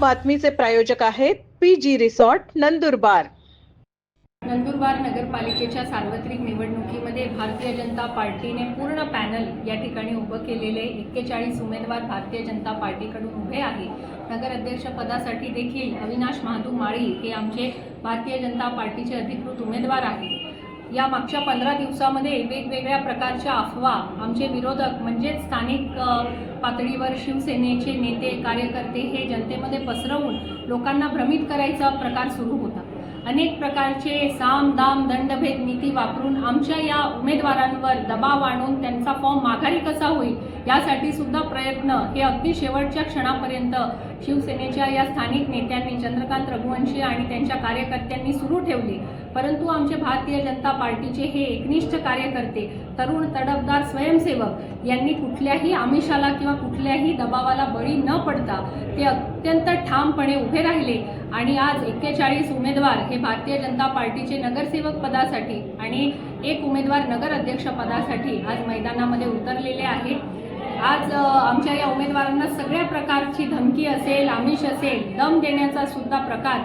बातमीचे प्रायोजक आहेत P G resort Nandurbar. Nandurbar नगरपालिकेच्या सार्वत्रिक निवडणुकीमध्ये भारतीय जनता पार्टीने पूर्ण पॅनल या ठिकाणी उभं केलेले एक्केचाळीस उमेदवार भारतीय जनता पार्टीकडून उभे आहे. नगराध्यक्षपदासाठी देखील अविनाश महादू माळी हे आमचे भारतीय जनता पार्टीचे अधिकृत उमेदवार आहेत. या मागच्या पंधरा दिवसामध्ये वेगवेगळ्या प्रकारच्या अफवा आमचे विरोधक म्हणजेच स्थानिक पातळीवर शिवसेनेचे नेते कार्यकर्ते हे जनतेमध्ये पसरवून लोकांना भ्रमित करायचा प्रकार सुरू होता. अनेक प्रकारचे साम दाम दंडभेद नीती वापरून आमच्या या उमेदवारांवर दबाव आणून त्यांचा फॉर्म माघारी कसा होईल यासाठी सुद्धा प्रयत्न हे अगदी शेवटच्या क्षणापर्यंत शिवसेनेच्या या स्थानिक नेत्यांनी चंद्रकांत रघुवंशी आणि त्यांच्या कार्यकर्त्यांनी सुरू ठेवले. परंतु आमचे भारतीय जनता पार्टीचे हे एकनिष्ठ कार्यकर्ते तरुण तडफदार स्वयंसेवक यांनी कुठल्याही आमिषाला किंवा कुठल्याही दबावाला बळी न पडता ते अत्यंत ठामपणे उभे राहिले आणि आज एक्केचाळीस उमेदवार हे भारतीय जनता पार्टीचे नगरसेवक पदासाठी आणि एक उमेदवार नगर अध्यक्ष पदासाठी आज मैदानामध्ये उतरलेले आहे आज आमच्या या उमेदवारांना सगळ्या प्रकारची धमकी असेल आमिष असेल दम देण्याचा सुद्धा प्रकार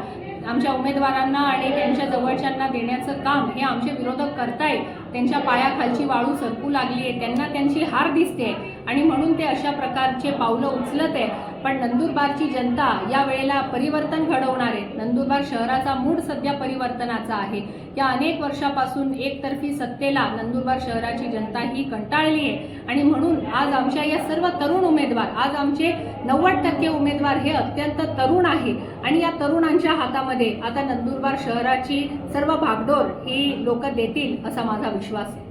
आमच्या उमेदवारांना आणि त्यांच्या जवळच्यांना देण्याचं काम हे आमचे विरोधक करतायत. त्यांच्या पायाखालची वाळू सरकू लागली आहे. त्यांना त्यांची हार दिसते आणि म्हणून ते अशा प्रकारचे पावलं उचलत आहे पण नंदुरबारची जनता या वेळेला परिवर्तन घडवणार आहे. नंदुरबार शहराचा मूड सध्या परिवर्तनाचा आहे. या अनेक वर्षापासून एकतर्फी सत्तेला नंदुरबार शहराची जनता ही कंटाळली आहे. आणि म्हणून आज आमच्या या सर्व तरुण उमेदवार आज आमचे नव्वद टक्के उमेदवार हे अत्यंत तरुण आहे. आणि या तरुणांच्या हातामध्ये आता नंदुरबार शहराची सर्व भागडोर ही लोक देतील असा माझा विश्वास आहे.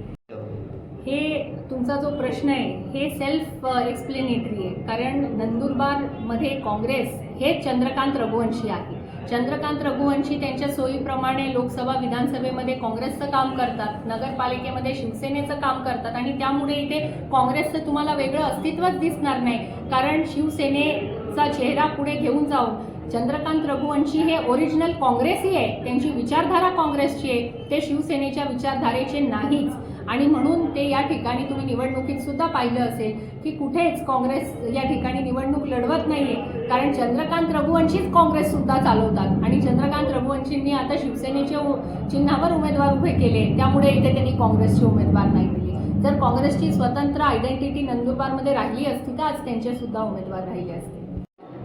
हे तुमचा जो प्रश्न आहे हे सेल्फ एक्सप्लेनेटरी आहे. कारण नंदुरबारमध्ये काँग्रेस हे चंद्रकांत रघुवंशी आहे. चंद्रकांत रघुवंशी त्यांच्या सोयीप्रमाणे लोकसभा विधानसभेमध्ये काँग्रेसचं काम करतात नगरपालिकेमध्ये शिवसेनेचं काम करतात आणि त्यामुळे इथे काँग्रेसचं तुम्हाला वेगळं अस्तित्वच दिसणार नाही. कारण शिवसेनेचा चेहरा पुढे घेऊन जाऊन चंद्रकांत रघुवंशी हे ओरिजिनल काँग्रेसी आहे त्यांची विचारधारा काँग्रेसची आहे. ते शिवसेनेच्या विचारधारेचे नाहीच. आणि म्हणून ते या ठिकाणी तुम्ही निवडणुकीत सुद्धा पाहिलं असेल की कुठेच काँग्रेस या ठिकाणी निवडणूक लढवत नाहीये. कारण चंद्रकांत रघुवंशीच काँग्रेस सुद्धा चालवतात. आणि चंद्रकांत रघुवंशींनी आता शिवसेनेच्या चिन्हावर उमेदवार उभे केले त्यामुळे इथे त्यांनी काँग्रेसचे उमेदवार नाही दिले. जर काँग्रेसची स्वतंत्र आयडेंटिटी नंदुरबारमध्ये राहिली असती तर आज त्यांचे सुद्धा उमेदवार राहिले असते.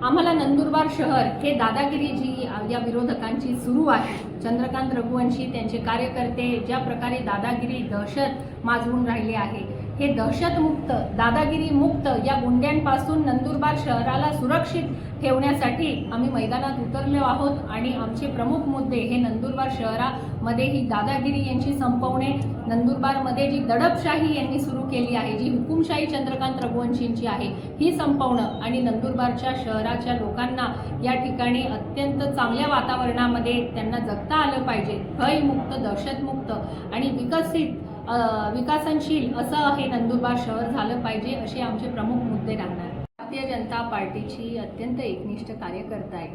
आम्हाला नंदुरबार शहर हे दादागिरी जी या विरोधकांची सुरू आहे. चंद्रकांत रघुवंशी त्यांचे कार्यकर्ते ज्या प्रकारे दादागिरी दहशत माजवून राहिले आहे हे दहशतमुक्त दादागिरी मुक्त या गुंड्यांपासून नंदुरबार शहराला सुरक्षित ठेवण्यासाठी आम्ही मैदानात उतरलो आहोत आणि आमचे प्रमुख मुद्दे हे नंदुरबार शहरामध्ये ही दादागिरी यांची संपवणे नंदुरबारमध्ये जी दडपशाही यांनी सुरू केली आहे जी हुकुमशाही चंद्रकांत रघुवंशींची आहे ही संपवणं आणि नंदुरबारच्या शहराच्या लोकांना या ठिकाणी अत्यंत चांगल्या वातावरणामध्ये त्यांना जगता आलं पाहिजे. भयमुक्त दहशतमुक्त आणि विकसित विकासनशील असं हे नंदुरबार शहर झालं पाहिजे असे आमचे प्रमुख मुद्दे राहणार. भारतीय जनता पार्टीची अत्यंत एकनिष्ठ कार्यकर्ता आहे.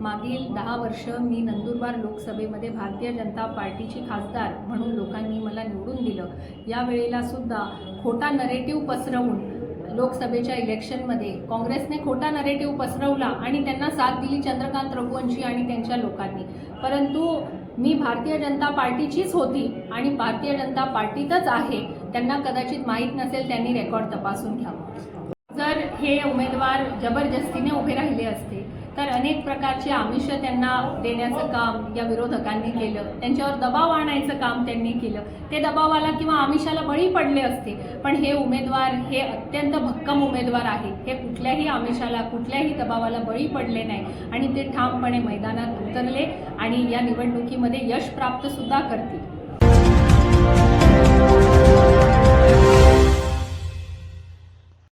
मागील दहा वर्ष मी नंदुरबार लोकसभेमध्ये भारतीय जनता पार्टीची खासदार म्हणून लोकांनी मला निवडून दिलं. या वेळेला सुद्धा खोटा नरेटिव्ह पसरवून लोकसभेच्या इलेक्शनमध्ये काँग्रेसने खोटा नरेटिव्ह पसरवला आणि त्यांना साथ दिली चंद्रकांत रघुवंशी आणि त्यांच्या लोकांनी. परंतु मी भारतीय जनता पार्टीचीच होती आणि भारतीय जनता पार्टीतच आहे त्यांना कदाचित माहीत नसेल त्यांनी रेकॉर्ड तपासून घ्यावा. जर हे उमेदवार जबरदस्तीने उभे राहिले असते तर अनेक प्रकारचे आमिष त्यांना देण्याचं काम या विरोधकांनी केलं. त्यांच्यावर दबाव आणायचं काम त्यांनी केलं. ते दबावाला किंवा आमिषाला बळी पडले असते. पण हे उमेदवार हे अत्यंत भक्कम उमेदवार आहेत. हे कुठल्याही आमिषाला कुठल्याही दबावाला बळी पडले नाही. आणि ते ठामपणे मैदानात उतरले आणि या निवडणुकीमध्ये यश प्राप्त सुद्धा करतील.